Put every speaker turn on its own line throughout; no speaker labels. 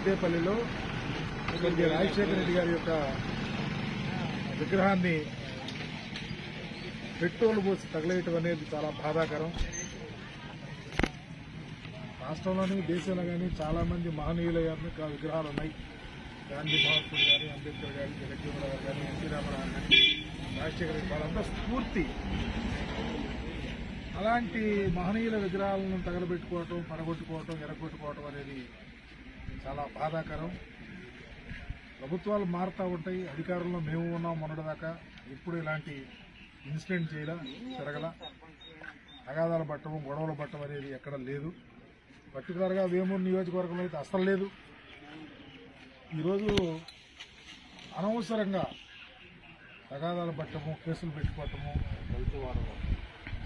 అద్దేపల్లిలో స్వర్గీయ రాజశేఖర రెడ్డి గారి యొక్క విగ్రహాన్ని పెట్రోల్ పోసి తగలేయటం అనేది చాలా బాధాకరం. రాష్ట్రంలోని దేశంలో కానీ చాలా మంది మహనీయుల యొక్క విగ్రహాలు ఉన్నాయి. గాంధీ మహాత్ముడు గారి అంబేద్కర్ గారి జగజ్జీవన్ గారు కానీ ఎన్టీ రామారావు గారి రాజశేఖర రెడ్డి వాళ్ళంతా స్ఫూర్తి. అలాంటి మహనీయుల విగ్రహాలను తగలబెట్టుకోవటం పడగొట్టుకోవటం ఎరగొట్టుకోవటం అనేది చాలా బాధాకరం. ప్రభుత్వాలు మారుతూ ఉంటాయి అధికారంలో మేము ఉన్నాం మొన్నటిదాకా. ఎప్పుడు ఇలాంటి ఇన్సిడెంట్ చేయలా జరగల. అగాధాలు పట్టడం గొడవలు పట్టడం అనేది ఎక్కడ లేదు. పర్టికులర్గా వేమూరు నియోజకవర్గంలో అయితే అసలు లేదు. ఈరోజు అనవసరంగా తగాదాలు పట్టము కేసులు పెట్టుకోవటము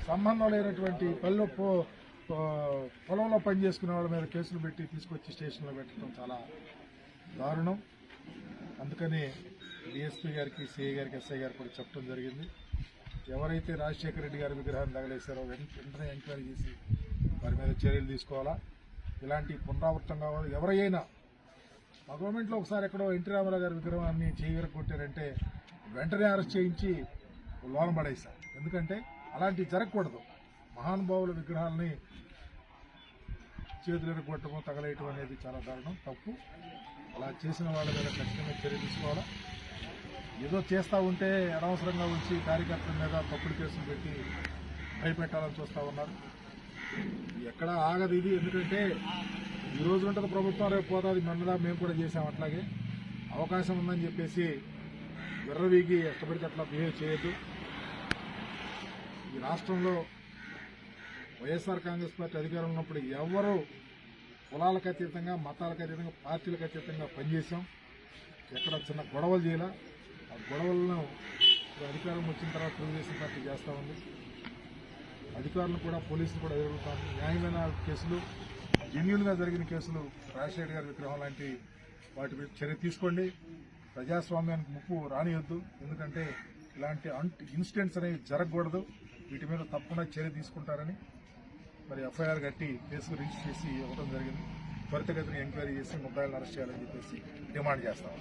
సంబంధం లేనటువంటి పల్లె పొలంలో పనిచేసుకునే వాళ్ళ మీద కేసులు పెట్టి తీసుకొచ్చి స్టేషన్లో పెట్టడం చాలా దారుణం. అందుకని డిఎస్పీ గారికి సిఐ గారికి ఎస్ఐ గారికి కూడా చెప్పడం జరిగింది. ఎవరైతే రాజశేఖర రెడ్డి గారి విగ్రహాన్ని తగలేశారో వెంట- వెంటనే ఎంక్వైరీ చేసి వారి మీద చర్యలు తీసుకోవాలా? ఇలాంటి పునరావృతం కావాలి. ఎవరైనా మా గవర్నమెంట్లో ఒకసారి ఎక్కడో ఎన్టీ రామారావు గారి విగ్రహాన్ని చేయగర కొట్టారంటే వెంటనే అరెస్ట్ చేయించి లోన పడేశాం ఎందుకంటే అలాంటివి జరగకూడదు. మహానుభావుల విగ్రహాలని చేతులను కొట్టడం తగలేయటం అనేది చాలా దారుణం తప్పు. అలా చేసిన వాళ్ళ మీద ఖచ్చితంగా చర్య తీసుకోవాలా? ఏదో చేస్తూ ఉంటే అనవసరంగా వచ్చి కార్యకర్తల మీద తప్పుడు కేసులు పెట్టి భయపెట్టాలని చూస్తూ ఉన్నారు. ఎక్కడ ఆగదు ఇది. ఎందుకంటే ఈ రోజు ఉంటుంది ప్రభుత్వం రేపు పోతుంది. మొన్నదా మేము కూడా చేసాం అట్లాగే. అవకాశం ఉందని చెప్పేసి విర్రవీగి ఎష్టపడితే అట్లా బిహేవ్ చేయొద్దు. ఈ రాష్ట్రంలో వైఎస్ఆర్ కాంగ్రెస్ పార్టీ అధికారం ఉన్నప్పుడు ఎవరు కులాలకు అతీతంగా మతాలకు అతీతంగా పార్టీలకు అతీతంగా పనిచేసాం ఎక్కడ చిన్న గొడవలు చేయాల? ఆ గొడవలను అధికారం వచ్చిన తర్వాత తెలుగుదేశం పార్టీ చేస్తూ ఉంది. అధికారులు కూడా పోలీసులు కూడా ఎదుర్కొంటారు న్యాయమైన కేసులు జెన్యున్గా జరిగిన కేసులు రాజశేఖర్ గారి విగ్రహం లాంటి వాటి మీద చర్య తీసుకోండి. ప్రజాస్వామ్యానికి ముప్పు రానియొద్దు. ఎందుకంటే ఇలాంటి అంట్ ఇన్సిడెంట్స్ అనేవి జరగకూడదు. వీటి మీద తప్పకుండా చర్య తీసుకుంటారని మరి ఎఫ్ఐఆర్ కట్టి కేసు రిజిస్టర్ చేసి ఇవ్వడం జరిగింది. త్వరితగతిని ఎంక్వైరీ చేసి ముద్దాయిలను అరెస్ట్ చేయాలని చెప్పేసి డిమాండ్ చేస్తాం